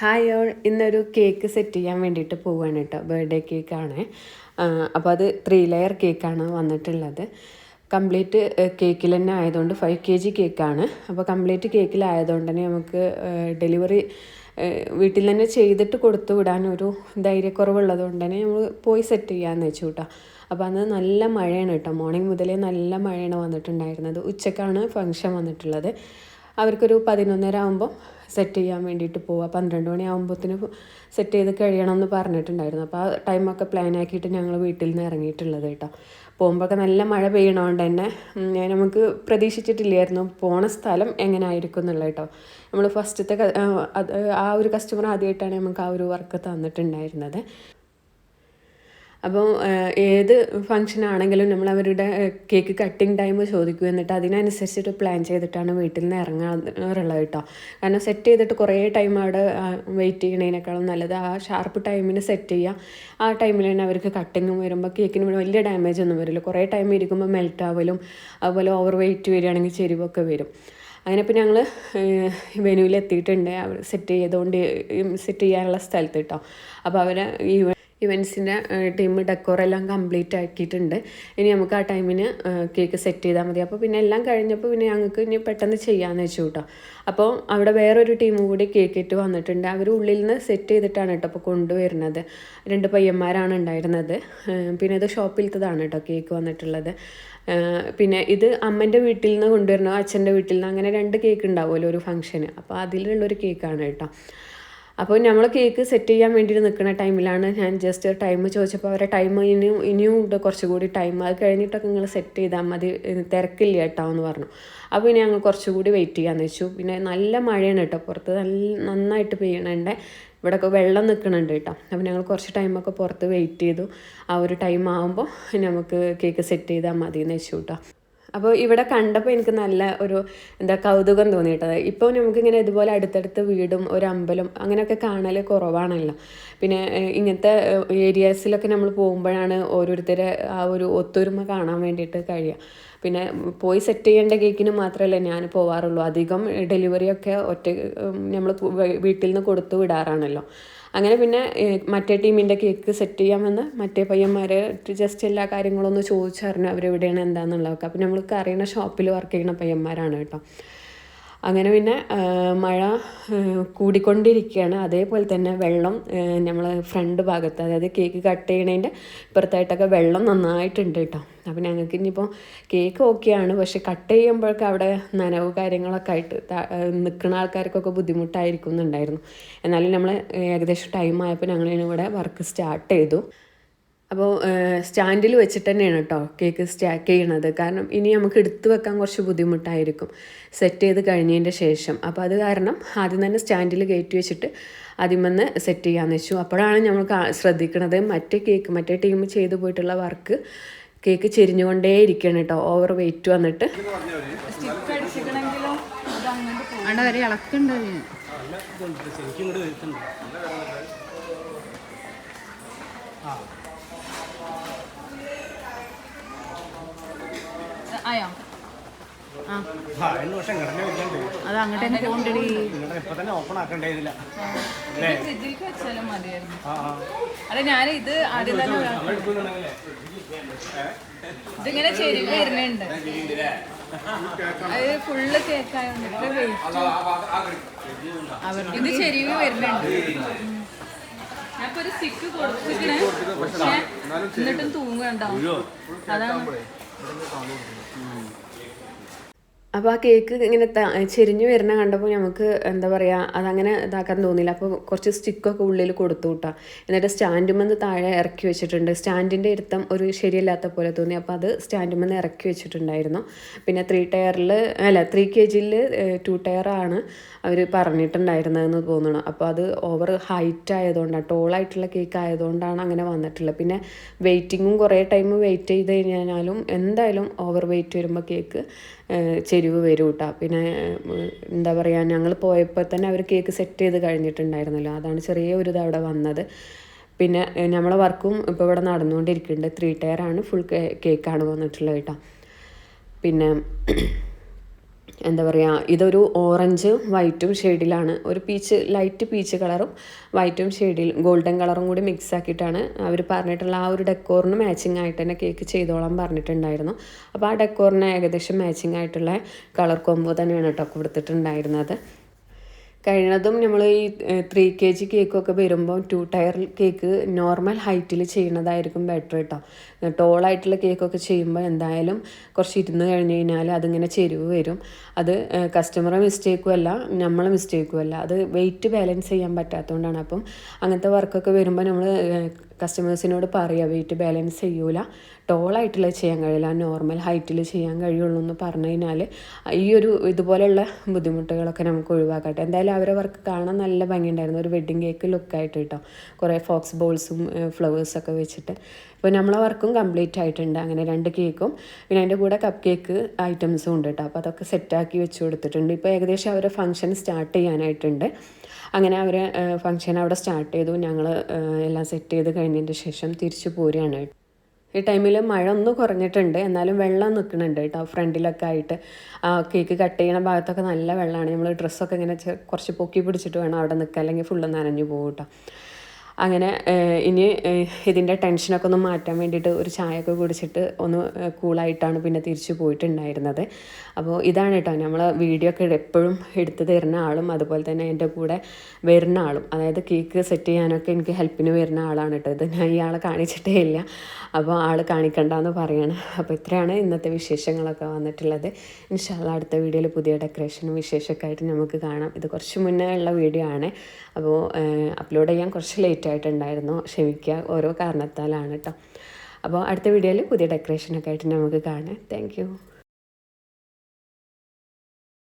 Hi all ഇന്നൊരു cake set ചെയ്യാൻ വേണ്ടിയിട്ട് പോവുകയാണ് കേട്ടോ ബർത്ത്ഡേ കേക്കാണ് അപ്പോൾ അത് ത്രീ ലെയർ കേക്കാണ് വന്നിട്ടുള്ളത്. കംപ്ലീറ്റ് കേക്കിൽ തന്നെ ആയതുകൊണ്ട് ഫൈവ് കെ ജി കേക്കാണ് അപ്പോൾ കംപ്ലീറ്റ് കേക്കിലായതുകൊണ്ട് തന്നെ നമുക്ക് ഡെലിവറി വീട്ടിൽ തന്നെ ചെയ്തിട്ട് കൊടുത്തു വിടാൻ ഒരു ധൈര്യക്കുറവുള്ളത് കൊണ്ട് തന്നെ നമ്മൾ പോയി സെറ്റ് ചെയ്യാമെന്ന് വെച്ചു കേട്ടോ അപ്പോൾ അന്ന് നല്ല മഴയാണ് കേട്ടോ മോർണിംഗ് മുതലേ നല്ല മഴയാണ് വന്നിട്ടുണ്ടായിരുന്നത്. ഉച്ചക്കാണ് ഫംഗ്ഷൻ വന്നിട്ടുള്ളത്. അവർക്കൊരു പതിനൊന്നര ആകുമ്പോൾ സെറ്റ് ചെയ്യാൻ വേണ്ടിയിട്ട് പോവുക പന്ത്രണ്ട് മണി ആകുമ്പോഴത്തേന് സെറ്റ് ചെയ്ത് കഴിയണം എന്ന് പറഞ്ഞിട്ടുണ്ടായിരുന്നു. അപ്പോൾ ആ ടൈമൊക്കെ പ്ലാൻ ആക്കിയിട്ട് ഞങ്ങൾ വീട്ടിൽ നിന്ന് ഇറങ്ങിയിട്ടുള്ളത് കേട്ടോ. പോകുമ്പോഴൊക്കെ നല്ല മഴ പെയ്യണോണ്ട് തന്നെ നമുക്ക് പ്രതീക്ഷിച്ചിട്ടില്ലായിരുന്നു പോണ സ്ഥലം എങ്ങനെ ആയിരിക്കും എന്നുള്ളത് കേട്ടോ. നമ്മൾ ഫസ്റ്റത്തെ ആ ഒരു കസ്റ്റമർ ആദ്യമായിട്ടാണ് നമുക്ക് ആ ഒരു വർക്ക് തന്നിട്ടുണ്ടായിരുന്നത്. അപ്പോൾ ഏത് ഫംഗ്ഷൻ ആണെങ്കിലും നമ്മൾ അവരുടെ കേക്ക് കട്ടിങ് ടൈം ചോദിക്കും. എന്നിട്ട് അതിനനുസരിച്ചിട്ട് പ്ലാൻ ചെയ്തിട്ടാണ് വീട്ടിൽ നിന്ന് ഇറങ്ങാറുള്ളത് കേട്ടോ. കാരണം സെറ്റ് ചെയ്തിട്ട് കുറേ ടൈം അവിടെ വെയിറ്റ് ചെയ്യണതിനേക്കാളും നല്ലത് ആ ഷാർപ്പ് ടൈമിന് സെറ്റ് ചെയ്യുക. ആ ടൈമിൽ തന്നെ അവർക്ക് കട്ടിങ്ങും വരുമ്പോൾ കേക്കിന് വലിയ ഡാമേജ് ഒന്നും വരില്ല. കുറേ ടൈം ഇരിക്കുമ്പോൾ മെൽറ്റ് ആവലും അതുപോലെ ഓവർ വെയിറ്റ് വരികയാണെങ്കിൽ ചെരിവൊക്കെ വരും. അങ്ങനെ ഇപ്പോൾ ഞങ്ങൾ വെനുവിൽ എത്തിയിട്ടുണ്ട്. സെറ്റ് ചെയ്തുകൊണ്ട് സെറ്റ് ചെയ്യാനുള്ള സ്ഥലത്ത് കേട്ടോ. അപ്പോൾ അവരെ ഈ ഇവൻസിന്റെ ടീം ഡെക്കോറെല്ലാം കംപ്ലീറ്റ് ആക്കിയിട്ടുണ്ട്. ഇനി നമുക്ക് ആ ടൈമിന് കേക്ക് സെറ്റ് ചെയ്താൽ മതി. അപ്പോൾ പിന്നെ എല്ലാം കഴിഞ്ഞപ്പോൾ പിന്നെ ഞങ്ങൾക്ക് ഇനി പെട്ടെന്ന് ചെയ്യാമെന്ന് വെച്ചു കേട്ടോ അപ്പോൾ അവിടെ വേറൊരു ടീം കൂടി കേക്ക് ഇട്ട് വന്നിട്ടുണ്ട്. അവർ ഉള്ളിൽ നിന്ന് സെറ്റ് ചെയ്തിട്ടാണ് കേട്ടോ അപ്പോൾ കൊണ്ടുവരുന്നത്. രണ്ട് പയ്യന്മാരാണ് ഉണ്ടായിരുന്നത്. പിന്നെ ഇത് ഷോപ്പിലത്തതാണ് കേട്ടോ കേക്ക് വന്നിട്ടുള്ളത്. പിന്നെ ഇത് അമ്മന്റെ വീട്ടിൽ നിന്ന് കൊണ്ടുവരണോ അച്ഛന്റെ വീട്ടിൽ നിന്ന് അങ്ങനെ രണ്ട് കേക്ക് ഉണ്ടാവുമല്ലോ ഒരു ഫംഗ്ഷന്. അപ്പോൾ അതിലുള്ളൊരു കേക്കാണ് കേട്ടോ അപ്പോൾ നമ്മൾ കേക്ക് സെറ്റ് ചെയ്യാൻ വേണ്ടിയിട്ട് നിൽക്കുന്ന ടൈമിലാണ് ഞാൻ ജസ്റ്റ് ടൈം ചോദിച്ചപ്പോൾ അവരെ ടൈം ഇനിയും ഇനിയും കുറച്ചുകൂടി ടൈം അത് കഴിഞ്ഞിട്ടൊക്കെ നിങ്ങൾ സെറ്റ് ചെയ്താൽ മതി. തിരക്കില്ല കേട്ടോ എന്ന് പറഞ്ഞു. അപ്പോൾ ഇനി ഞങ്ങൾ കുറച്ചുകൂടി വെയിറ്റ് ചെയ്യാമെന്ന് വെച്ചു. പിന്നെ നല്ല മഴയാണ് കേട്ടോ പുറത്ത്. നല്ല നന്നായിട്ട് പെയ്യണുണ്ട്. ഇവിടെയൊക്കെ വെള്ളം നിൽക്കണുണ്ട് കേട്ടോ. അപ്പോൾ ഞങ്ങൾ കുറച്ച് ടൈമൊക്കെ പുറത്ത് വെയിറ്റ് ചെയ്തു. ആ ഒരു ടൈം ആകുമ്പോൾ നമുക്ക് കേക്ക് സെറ്റ് ചെയ്താൽ മതി എന്ന് വെച്ചു കേട്ടോ. അപ്പോൾ ഇവിടെ കണ്ടപ്പോൾ എനിക്ക് നല്ല ഒരു എന്താ കൗതുകം തോന്നിയിട്ടത്. ഇപ്പോൾ നമുക്കിങ്ങനെ ഇതുപോലെ അടുത്തടുത്ത് വീടും ഒരു അമ്പലം അങ്ങനെയൊക്കെ കാണൽ കുറവാണല്ലോ. പിന്നെ ഇങ്ങനത്തെ ഏരിയാസിലൊക്കെ നമ്മൾ പോകുമ്പോഴാണ് ഓരോരുത്തരെ ആ ഒരു ഒത്തൊരുമ കാണാൻ വേണ്ടിയിട്ട് കഴിയുക. പിന്നെ പോയി സെറ്റ് ചെയ്യേണ്ട കേക്കിന് മാത്രമല്ല ഞാൻ പോവാറുള്ളൂ. അധികം ഡെലിവറിയൊക്കെ ഒറ്റ നമ്മൾ വീട്ടിൽ നിന്ന് കൊടുത്തു വിടാറാണല്ലോ. അങ്ങനെ പിന്നെ മറ്റേ ടീമിന്റെ കേക്ക് സെറ്റ് ചെയ്യാമെന്ന് മറ്റേ പയ്യന്മാരെ ജസ്റ്റ് എല്ലാ കാര്യങ്ങളും ഒന്ന് ചോദിച്ചറിഞ്ഞു അവരെവിടെയാണ് എന്താണെന്നുള്ളതൊക്കെ അപ്പം നമ്മൾക്ക് അറിയുന്ന ഷോപ്പിൽ വർക്ക് ചെയ്യുന്ന പയ്യന്മാരാണ് കേട്ടോ. അങ്ങനെ പിന്നെ മഴ കൂടിക്കൊണ്ടിരിക്കുകയാണ്. അതേപോലെ തന്നെ വെള്ളം നമ്മൾ ഫ്രണ്ട് ഭാഗത്ത് അതായത് കേക്ക് കട്ട് ചെയ്യണതിന്റെ ഇപ്പുറത്തായിട്ടൊക്കെ വെള്ളം നന്നായിട്ടുണ്ട് കേട്ടോ. അപ്പം ഞങ്ങൾക്ക് ഇനിയിപ്പോൾ കേക്ക് ഓക്കെയാണ് പക്ഷെ കട്ട് ചെയ്യുമ്പോഴൊക്കെ അവിടെ നനവ് കാര്യങ്ങളൊക്കെ ആയിട്ട് നിൽക്കുന്ന ആൾക്കാർക്കൊക്കെ ബുദ്ധിമുട്ടായിരിക്കും എന്നുണ്ടായിരുന്നു എന്നാലും നമ്മൾ ഏകദേശം ടൈം ആയപ്പോൾ ഞങ്ങളിവിടെ വർക്ക് സ്റ്റാർട്ട് ചെയ്തു. അപ്പോൾ സ്റ്റാൻഡിൽ വെച്ചിട്ട് തന്നെയാണ് കേട്ടോ കേക്ക് സ്റ്റാക്ക് ചെയ്യണത്. കാരണം ഇനി നമുക്ക് എടുത്തു വെക്കാൻ കുറച്ച് ബുദ്ധിമുട്ടായിരിക്കും. സെറ്റ് ചെയ്ത് കഴിഞ്ഞതിന്റെ ശേഷം. അപ്പോൾ അത് കാരണം ആദ്യം തന്നെ സ്റ്റാൻഡിൽ കയറ്റി വെച്ചിട്ട് ആദ്യം വന്ന് സെറ്റ് ചെയ്യാമെന്ന് വെച്ചു. അപ്പോഴാണ് നമ്മൾ ശ്രദ്ധിക്കുന്നത് മറ്റേ കേക്ക് മറ്റേ ടീം ചെയ്തു പോയിട്ടുള്ള വർക്ക് കേക്ക് ചെരിഞ്ഞുകൊണ്ടേ ഇരിക്കണം കേട്ടോ ഓവർ വെയിറ്റ് വന്നിട്ട്. ഇളക്കുണ്ടോ ആയോ? അത് പോകണ്ടടി. ഫ്രിഡ്ജിലേക്ക് വെച്ചാലും മതിയായിരുന്നു. ഞാൻ ഇത് ആദ്യം തന്നെ ഇതിങ്ങനെ ചെരുവ് വരുന്നുണ്ട്. അത് ഫുള്ള് കേക്കായോണ്ട് ഇത് ചെരുവ് വരുന്നുണ്ട്. ഞാനിപ്പോ ഒരു സിക്ക് കൊടുത്തിട്ട് എന്നിട്ടും തൂങ്ങുണ്ടാവും അതാണ്. ฉันไม่ അപ്പോൾ ആ കേക്ക് ഇങ്ങനെ ചെരിഞ്ഞു വരുന്ന കണ്ടപ്പോൾ നമുക്ക് എന്താ പറയുക അതങ്ങനെ ഇതാക്കാൻ തോന്നിയില്ല. അപ്പോൾ കുറച്ച് സ്റ്റിക്കൊക്കെ ഉള്ളിൽ കൊടുത്തു കൂട്ടാം എന്നിട്ട് സ്റ്റാൻഡുമെന്ന് താഴെ ഇറക്കി വെച്ചിട്ടുണ്ട്. സ്റ്റാൻഡിന്റെ ഇരുത്തം ഒരു ശരിയല്ലാത്ത പോലെ തോന്നി. അപ്പോൾ അത് സ്റ്റാൻഡുമെന്ന് ഇറക്കി വെച്ചിട്ടുണ്ടായിരുന്നു. പിന്നെ ത്രീ ടയറിൽ അല്ല ത്രീ കെ ജിയിൽ ടു ടയറാണ് അവർ പറഞ്ഞിട്ടുണ്ടായിരുന്നതെന്ന് തോന്നണം. അപ്പോൾ അത് ഓവർ ഹൈറ്റ് ആയതുകൊണ്ടാണ് ടോളായിട്ടുള്ള കേക്ക് ആയതുകൊണ്ടാണ് അങ്ങനെ വന്നിട്ടുള്ളത്. പിന്നെ വെയിറ്റിങ്ങും കുറേ ടൈം വെയിറ്റ് ചെയ്ത് കഴിഞ്ഞാലും എന്തായാലും ഓവർ വെയിറ്റ് വരുമ്പോൾ കേക്ക് ചെരിവ് വരും കേട്ടോ പിന്നെ എന്താ പറയുക ഞങ്ങൾ പോയപ്പോൾ തന്നെ അവർ കേക്ക് സെറ്റ് ചെയ്ത് കഴിഞ്ഞിട്ടുണ്ടായിരുന്നല്ലോ. അതാണ് ചെറിയ ഒരു ഇത് അവിടെ വന്നത്. പിന്നെ നമ്മളെ വർക്കും ഇപ്പോൾ ഇവിടെ നടന്നുകൊണ്ടിരിക്കുന്നുണ്ട്. ത്രീ ടയറാണ് ഫുൾ കേക്കാണ് വന്നിട്ടുള്ളത് കേട്ടോ. പിന്നെ എന്താ പറയുക ഇതൊരു ഓറഞ്ച് വൈറ്റും ഷെയ്ഡിലാണ്. ഒരു പീച്ച് ലൈറ്റ് പീച്ച് കളറും വൈറ്റും ഷെയ്ഡിൽ ഗോൾഡൻ കളറും കൂടി മിക്സ് ആക്കിയിട്ടാണ് അവർ പറഞ്ഞിട്ടുള്ള ആ ഒരു ഡെക്കോറിന് മാച്ചിങ് ആയിട്ട് തന്നെ കേക്ക് ചെയ്തോളാൻ പറഞ്ഞിട്ടുണ്ടായിരുന്നു. അപ്പോൾ ആ ഡെക്കോറിന് ഏകദേശം മാച്ചിങ് ആയിട്ടുള്ള കളർ കൊമ്പോ തന്നെയാണ് കേട്ടോ കൊടുത്തിട്ടുണ്ടായിരുന്നത്. കഴിഞ്ഞതും നമ്മൾ ഈ ത്രീ കെ ജി കേക്കൊക്കെ വരുമ്പോൾ ടു ടയർ കേക്ക് നോർമൽ ഹൈറ്റിൽ ചെയ്യുന്നതായിരിക്കും ബെറ്റർ കേട്ടോ. ടോളായിട്ടുള്ള കേക്കൊക്കെ ചെയ്യുമ്പോൾ എന്തായാലും കുറച്ച് ഇരുന്ന് കഴിഞ്ഞ് കഴിഞ്ഞാൽ അതിങ്ങനെ ചെരുവ് വരും. അത് കസ്റ്റമറെ മിസ്റ്റേക്കും അല്ല നമ്മളെ മിസ്റ്റേക്കും അല്ല. അത് വെയിറ്റ് ബാലൻസ് ചെയ്യാൻ പറ്റാത്തതുകൊണ്ടാണ് അപ്പം അങ്ങനത്തെ വർക്കൊക്കെ വരുമ്പോൾ നമ്മൾ കസ്റ്റമേഴ്സിനോട് പറയുക വെയിറ്റ് ബാലൻസ് ചെയ്യൂല. ടോളായിട്ടുള്ള ചെയ്യാൻ കഴിയില്ല. നോർമൽ ഹൈറ്റിൽ ചെയ്യാൻ കഴിയുള്ളൂ എന്ന് പറഞ്ഞു കഴിഞ്ഞാൽ ഈ ഒരു ഇതുപോലെയുള്ള ബുദ്ധിമുട്ടുകളൊക്കെ നമുക്ക് ഒഴിവാക്കട്ടെ. എന്തായാലും അവരെ വർക്ക് കാണാൻ നല്ല ഭംഗിയുണ്ടായിരുന്നു. ഒരു വെഡ്ഡിങ് കേക്ക് ലുക്കായിട്ട് കേട്ടോ. കുറേ ഫോക്സ് ബോൾസും ഫ്ലവേഴ്സൊക്കെ വെച്ചിട്ട്. ഇപ്പോൾ നമ്മളെ വർക്കും കംപ്ലീറ്റ് ആയിട്ടുണ്ട്. അങ്ങനെ രണ്ട് കേക്കും. പിന്നെ അതിന്റെ കൂടെ കപ്പ് കേക്ക് ഐറ്റംസും ഉണ്ട് കേട്ടോ അപ്പോൾ അതൊക്കെ സെറ്റാക്കി വെച്ച് കൊടുത്തിട്ടുണ്ട്. ഇപ്പോൾ ഏകദേശം അവരെ ഫംഗ്ഷൻ സ്റ്റാർട്ട് ചെയ്യാനായിട്ടുണ്ട്. അങ്ങനെ അവർ ഫംഗ്ഷൻ അവിടെ സ്റ്റാർട്ട് ചെയ്തു. ഞങ്ങൾ എല്ലാം സെറ്റ് ചെയ്ത് കഴിഞ്ഞതിന്റെ ശേഷം തിരിച്ചു പോരുകയാണ്. ഈ ടൈമിൽ മഴ ഒന്ന് കുറഞ്ഞിട്ടുണ്ട്. എന്നാലും വെള്ളം നിൽക്കുന്നുണ്ട് കേട്ടോ ഫ്രണ്ടിലൊക്കെ ആയിട്ട് ആ കേക്ക് കട്ട് ചെയ്യണ ഭാഗത്തൊക്കെ നല്ല വെള്ളമാണ്. നമ്മൾ ഡ്രസ്സൊക്കെ ഇങ്ങനെ കുറച്ച് പൊക്കി പിടിച്ചിട്ട് വേണം അവിടെ നിൽക്കുക അല്ലെങ്കിൽ ഫുള്ള് നനഞ്ഞു പോകും കേട്ടോ അങ്ങനെ ഇനി ഇതിന്റെ ടെൻഷനൊക്കെ ഒന്ന് മാറ്റാൻ വേണ്ടിയിട്ട് ഒരു ചായയൊക്കെ കുടിച്ചിട്ട് ഒന്ന് കൂളായിട്ടാണ് പിന്നെ തിരിച്ചു പോയിട്ടുണ്ടായിരുന്നത്. അപ്പോൾ ഇതാണ് കേട്ടോ നമ്മൾ വീഡിയോ ഒക്കെ എപ്പോഴും എടുത്തു തരുന്ന ആളും അതുപോലെ തന്നെ എന്റെ കൂടെ വരുന്ന ആളും. അതായത് കേക്ക് സെറ്റ് ചെയ്യാനൊക്കെ എനിക്ക് ഹെൽപ്പിന് വരുന്ന ആളാണ് കേട്ടോ ഇത്. ഞാൻ ഇയാളെ കാണിച്ചിട്ടേ ഇല്ല. അപ്പോൾ ആൾ കാണിക്കണ്ടെന്ന് പറയാണ്. അപ്പോൾ ഇത്രയാണ് ഇന്നത്തെ വിശേഷങ്ങളൊക്കെ വന്നിട്ടുള്ളത്. ഇൻഷാല്ല അടുത്ത വീഡിയോയിൽ പുതിയ ഡെക്കറേഷനും വിശേഷമൊക്കെ ആയിട്ട് നമുക്ക് കാണാം. ഇത് കുറച്ച് മുന്നേ ഉള്ള വീഡിയോ ആണ്. അപ്പോൾ അപ്ലോഡ് ചെയ്യാൻ കുറച്ച് ലേറ്റ് ആയിട്ടുണ്ടായിരുന്നു ക്ഷമിക്കുക ഓരോ കാരണത്താലാണ് കേട്ടോ അപ്പോൾ അടുത്ത വീഡിയോയിൽ പുതിയ ഡെക്കറേഷനൊക്കെ ആയിട്ട് നമുക്ക് കാണാം. താങ്ക്